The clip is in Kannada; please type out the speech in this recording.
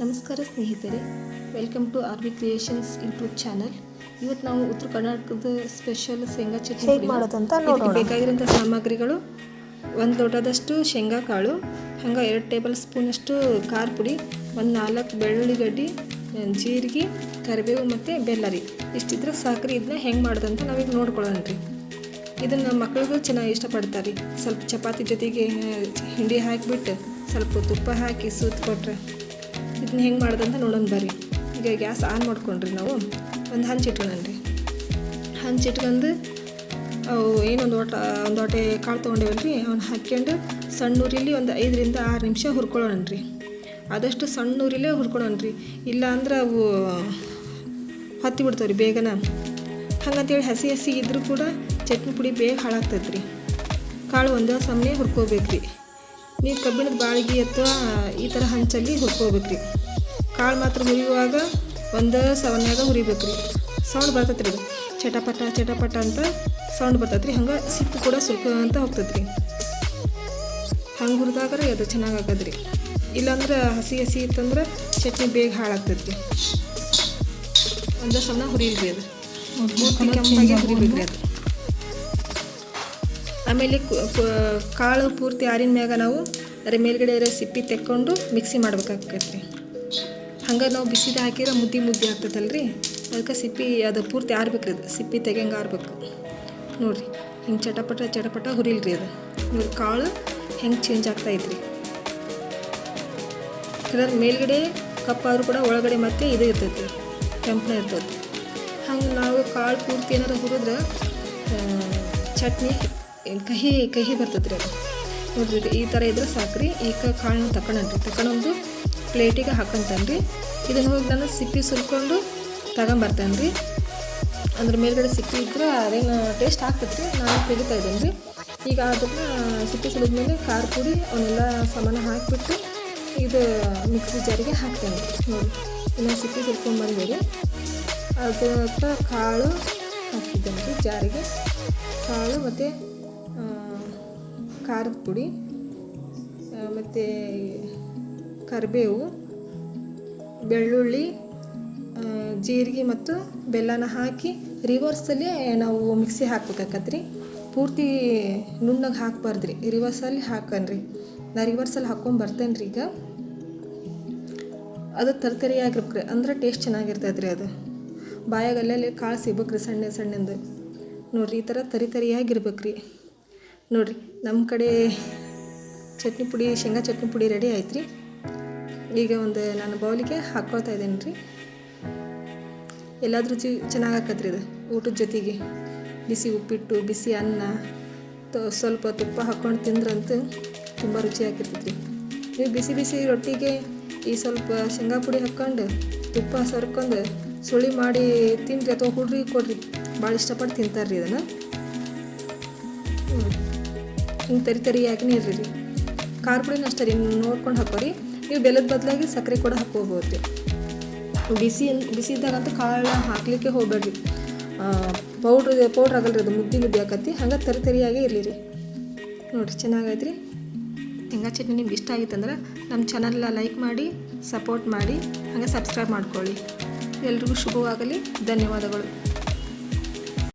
ನಮಸ್ಕಾರ ಸ್ನೇಹಿತರೆ welcome to R B creations YouTube channel ಇವತ್ತು ನಾವು ಉತ್ತರ ಕರ್ನಾಟಕದ ಸ್ಪೆಷಲ್ ಶೇಂಗಾ ಚಟ್ನಿ ಹೇಗ್ ಮಾಡೋದಂತ ಬೇಕಾಗಿರೋಂಥ ಸಾಮಗ್ರಿಗಳು ಒಂದು ದೊಡ್ಡದಷ್ಟು ಶೇಂಗಾ ಕಾಳು ಹಂಗೆ ಎರಡು ಟೇಬಲ್ ಸ್ಪೂನಷ್ಟು ಖಾರ ಪುಡಿ ಒಂದು ನಾಲ್ಕು ಬೆಳ್ಳುಳ್ಳಿ ಗಡ್ಡಿ ಜೀರಿಗೆ ಕರಿಬೇವು ಮತ್ತು ಬೆಲ್ಲ ರೀ. ಇಷ್ಟಿದ್ರೆ ಸಾಕ್ರಿ ಇದನ್ನ ಹೆಂಗೆ ಮಾಡೋದಂತ ನಾವೀಗ ನೋಡ್ಕೊಳ್ಳೋಣ ರೀ. ಇದನ್ನು ಮಕ್ಕಳಿಗೂ ಚೆನ್ನಾಗಿ ಇಷ್ಟಪಡ್ತಾರೆ ರೀ. ಸ್ವಲ್ಪ ಚಪಾತಿ ಜೊತೆಗೆ ಹಿಂಡಿ ಹಾಕಿಬಿಟ್ಟು ಸ್ವಲ್ಪ ತುಪ್ಪ ಹಾಕಿ ಸೂತ್ ಕೊಟ್ರೆ ಇದನ್ನ ಹೆಂಗೆ ಮಾಡೋದಂತ ನೋಡೋಣ ಬರ್ರಿ. ಈಗ ಗ್ಯಾಸ್ ಆನ್ ಮಾಡ್ಕೊಂಡ್ರಿ ನಾವು. ಒಂದು ಹಂಚಿಟ್ಕೊಳ್ಳೋಣ ಇಟ್ಕೊಳ್ಳೋಣ ಹಂಚಿ ಇಟ್ಕೊಂಡು ಅವು ಏನೊಂದು ಓಟ, ಒಂದು ಓಟೆ ಕಾಳು ತೊಗೊಂಡೇವಲ್ಲ ರೀ ಅವ್ನು ಹಾಕ್ಕೊಂಡು ಸಣ್ಣ ಉರಿಲಿ ಒಂದು ಐದರಿಂದ ಆರು ನಿಮಿಷ ಹುರ್ಕೊಳ್ಳೋಣ ರೀ ಆದಷ್ಟು ಸಣ್ಣ ಉರಿಲೇ ಹುರ್ಕೊಳ್ಳೋಣ ರೀ ಇಲ್ಲ ಅಂದ್ರೆ ಅವು ಹತ್ತಿ ಬಿಡ್ತಾವೆ ರೀ ಬೇಗನ. ಹಂಗಂತೇಳಿ ಹಸಿ ಹಸಿ ಇದ್ರೂ ಕೂಡ ಚಟ್ನಿ ಪುಡಿ ಬೇಗ ಹಾಳಾಗ್ತೈತೆ ರೀ ಕಾಳು ಒಂದೇ ಸಮನೆ ಹುರ್ಕೋಬೇಕು ರೀ ನೀವು ಕಬ್ಬಿಣದ ಬಾಳಿಗೆ ಅಥವಾ ಈ ಥರ ಹಂಚಲ್ಲಿ ಹುರ್ಕೋಬೇಕ್ರಿ. ಕಾಳು ಮಾತ್ರ ಹುರಿಯುವಾಗ ಒಂದು ಸವನ್ಯಾಗ ಹುರಿಬೇಕ್ರಿ. ಸೌಂಡ್ ಬರ್ತೈತೆ ರೀ ಚಟಪಟ ಚಟಪಟ ಅಂತ ಸೌಂಡ್ ಬರ್ತೈತೆ ರೀ ಹಂಗೆ ಸಿಪ್ಪು ಕೂಡ ಸ್ವಲ್ಪ ಹೋಗ್ತೈತೆ ರೀ ಹಂಗೆ ಹುರಿದಾಗ್ರೆ ಅದು ಚೆನ್ನಾಗಿ ಆಗದ್ರಿ. ಇಲ್ಲಾಂದ್ರೆ ಹಸಿ ಹಸಿ ಇತ್ತಂದ್ರೆ ಚಟ್ನಿ ಬೇಗ ಹಾಳಾಗ್ತೈತೆ ಒಂದು ಸವನ ಸಣ್ಣ ಹುರಿಲ್ರಿ ಅದು. ಕೆಂಪಾಗಿ ಹುರಿಬೇಕು ರೀ ಅದು. ಆಮೇಲೆ ಕಾಳು ಪೂರ್ತಿ ಆರಿನ ಮ್ಯಾಗ ನಾವು ಅದ್ರ ಮೇಲ್ಗಡೆ ಇರೋ ಸಿಪ್ಪಿ ತೆಕ್ಕೊಂಡು ಮಿಕ್ಸಿ ಮಾಡ್ಬೇಕಾಗತ್ತೆ ರೀ ಹಂಗೆ ನಾವು ಬಿಸಿದ ಹಾಕಿದ್ರೆ ಮುದ್ದೆ ಮುದ್ದೆ ಆಗ್ತದಲ್ಲ ರೀ ಅದಕ್ಕೆ ಸಿಪ್ಪಿ ಅದು ಪೂರ್ತಿ ಆರ್ಬೇಕು ಅದು. ಸಿಪ್ಪಿ ತೆಗಿಯಂಗೆ ಆರ್ಬೇಕು. ನೋಡಿರಿ, ಹಿಂಗೆ ಚಟಪಟ ಚಟಪಟ ಹುರಿಲ್ರಿ ಅದು. ನೋಡಿ ಕಾಳು ಹೆಂಗೆ ಚೇಂಜ್ ಆಗ್ತಾ ಇದ್ರಿ ಕಲರ್ ಮೇಲ್ಗಡೆ ಕಪ್ಪಾದ್ರೂ ಕೂಡ ಒಳಗಡೆ ಮತ್ತೆ ಇದು ಇರ್ತೈತಿ, ಕೆಂಪನ ಇರ್ತೈತಿ. ಹಂಗೆ ನಾವು ಕಾಳು ಪೂರ್ತಿ ಏನಾರು ಹುರಿದ್ರೆ ಚಟ್ನಿ ಏನ್ ಕಹಿ ಕಹಿ ಬರ್ತೈತೆ ರೀ ಅದು. ನೋಡ್ರಿ ಈ ಥರ ಇದ್ರೆ ಸಾಕ್ರಿ. ಈಗ ಕಾಳನ್ನ ತಕೊಂಡ್ರಿ ತಗೊಂಡು ಪ್ಲೇಟಿಗೆ ಹಾಕೊಂತಾನೆ ರೀ ಇದನ್ನು ಹೋಗಿ ನಾನು ಸಿಪ್ಪಿ ಸುಲ್ಕೊಂಡು ತಗೊಂಬರ್ತೇನೆ ರೀ ಅಂದ್ರೆ ಮೇಲ್ಗಡೆ ಸಿಪ್ಪಿ ಇದ್ರೆ ಅದೇನು ಟೇಸ್ಟ್ ಆಗ್ತೈತೆ ರೀ ನಾನು ತೆಗಿತಾ ಇದ್ದೇನೆ ರೀ ಈಗ ಅದನ್ನ ಸಿಪ್ಪಿ ಸುಲಿದ್ಮೇಲೆ ಖಾರ ಪುಡಿ ಅವನ್ನೆಲ್ಲ ಸಾಮಾನು ಹಾಕಿಬಿಟ್ಟು ಇದು ಮಿಕ್ಸಿ ಜಾರಿಗೆ ಹಾಕ್ತೇನೆ ನೋಡಿ, ಇನ್ನು ಸಿಪ್ಪಿ ಸುಲ್ಕೊಂಡು ಬಂದಿದೆ. ಅದಕ್ಕೆ ಕಾಳು ಹಾಕಿದ್ದೇನೆ ರೀ ಜಾರಿಗೆ. ಕಾಳು ಮತ್ತು ಖಾರದ ಪುಡಿ ಮತ್ತು ಕರಿಬೇವು, ಬೆಳ್ಳುಳ್ಳಿ ಜೀರಿಗೆ ಮತ್ತು ಬೆಲ್ಲನ ಹಾಕಿ ರಿವರ್ಸಲ್ಲಿ ನಾವು ಮಿಕ್ಸಿ ಹಾಕ್ಬೇಕಾಕತ್ರಿ. ಪೂರ್ತಿ ನುಣ್ಣಗೆ ಹಾಕ್ಬಾರ್ದ್ರಿ ರಿವರ್ಸಲ್ಲಿ ಹಾಕನ್ರಿ. ನಾ ರಿವರ್ಸಲ್ಲಿ ಹಾಕ್ಕೊಂಡು ಬರ್ತೇನೆ ರೀ ಈಗ. ಅದು ತರ್ತರಿ ಆಗಿರ್ಬೇಕ್ರಿ, ಅಂದ್ರೆ ಟೇಸ್ಟ್ ಚೆನ್ನಾಗಿರ್ತೈತೆ ರೀ ಅದು ಬಾಯಾಗಲ್ಲಲ್ಲಿ ಕಾಳು ಸಿಗ್ಬೇಕ್ರಿ ಸಣ್ಣ ಸಣ್ಣದು. ನೋಡ್ರಿ, ಈ ಥರ ತರಿ ತರಿಯಾಗಿರ್ಬೇಕು ರೀ ನೋಡ್ರಿ ನಮ್ಮ ಕಡೆ ಚಟ್ನಿ ಪುಡಿ, ಶೇಂಗಾ ಚಟ್ನಿ ಪುಡಿ ರೆಡಿ ಆಯ್ತು ರೀ ಈಗ ಒಂದು ನಾನು ಬೌಲಿಗೆ ಹಾಕ್ಕೊಳ್ತಾ ಇದ್ದೇನೆ ರೀ ಎಲ್ಲಾದ್ರೂ ಜಿ ಚೆನ್ನಾಗಿ ಆಕತ್ರಿ ಇದು, ಊಟದ ಜೊತೆಗೆ. ಬಿಸಿ ಉಪ್ಪಿಟ್ಟು, ಬಿಸಿ ಅನ್ನ, ತ- ಸ್ವಲ್ಪ ತುಪ್ಪ ಹಾಕ್ಕೊಂಡು ತಿಂದ್ರಂತೂ ತುಂಬ ರುಚಿ ಆಗಿರ್ತೈತಿ ನೀವು ಬಿಸಿ ಬಿಸಿ ರೊಟ್ಟಿಗೆ ಈ ಸ್ವಲ್ಪ ಶೇಂಗಾ ಪುಡಿ ಹಾಕ್ಕೊಂಡು ತುಪ್ಪ ಸರ್ಕೊಂಡು ಸುಳಿ ಮಾಡಿ ತಿನ್ರಿ ಅಥವಾ ಹುಡ್ರಿಗೆ ಕೊಡ್ರಿ ಭಾಳ ಇಷ್ಟಪಟ್ಟು ತಿಂತಾರೆ ರೀ ಇದನ್ನು ಹಿಂಗೆ ತರಿ ತರಿಯಾಗಿನೇ ಇರ್ರಿ. ಖಾರ ಪುಡಿನ ಅಷ್ಟೇ ರೀ ನೋಡ್ಕೊಂಡು ಹಾಕೋರಿ. ನೀವು ಬೆಲ್ಲದ ಬದಲಾಗಿ ಸಕ್ಕರೆ ಕೂಡ ಹಾಕೋಬೋದು. ಬಿಸಿ ಬಿಸಿ ಇದ್ದಾಗಂತೂ ಕಾಳು ಹಾಕ್ಲಿಕ್ಕೆ ಹೋಗ್ಬೇಡ್ರಿ. ಪೌಡ್ರ್ ಪೌಡ್ರ್ ಆಗಲ್ರಿ ಅದು, ಮುದ್ದೆ ಮುದ್ದೆ ಹಾಕತ್ತಿ ಹಂಗೆ ತರಿ ತರಿಯಾಗೇ ಇರಲಿ ರೀ. ನೋಡಿರಿ ಚೆನ್ನಾಗೈತೆ ರೀ ಶೇಂಗಾ ಚಟ್ನಿ ನಿಮ್ಗೆ ಇಷ್ಟ ಆಗಿತ್ತಂದ್ರೆ ನಮ್ಮ ಚಾನಲ್ನ ಲೈಕ್ ಮಾಡಿ ಸಪೋರ್ಟ್ ಮಾಡಿ, ಹಾಗೆ ಸಬ್ಸ್ಕ್ರೈಬ್ ಮಾಡ್ಕೊಳ್ಳಿ. ಎಲ್ರಿಗೂ ಶುಭವಾಗಲಿ. ಧನ್ಯವಾದಗಳು.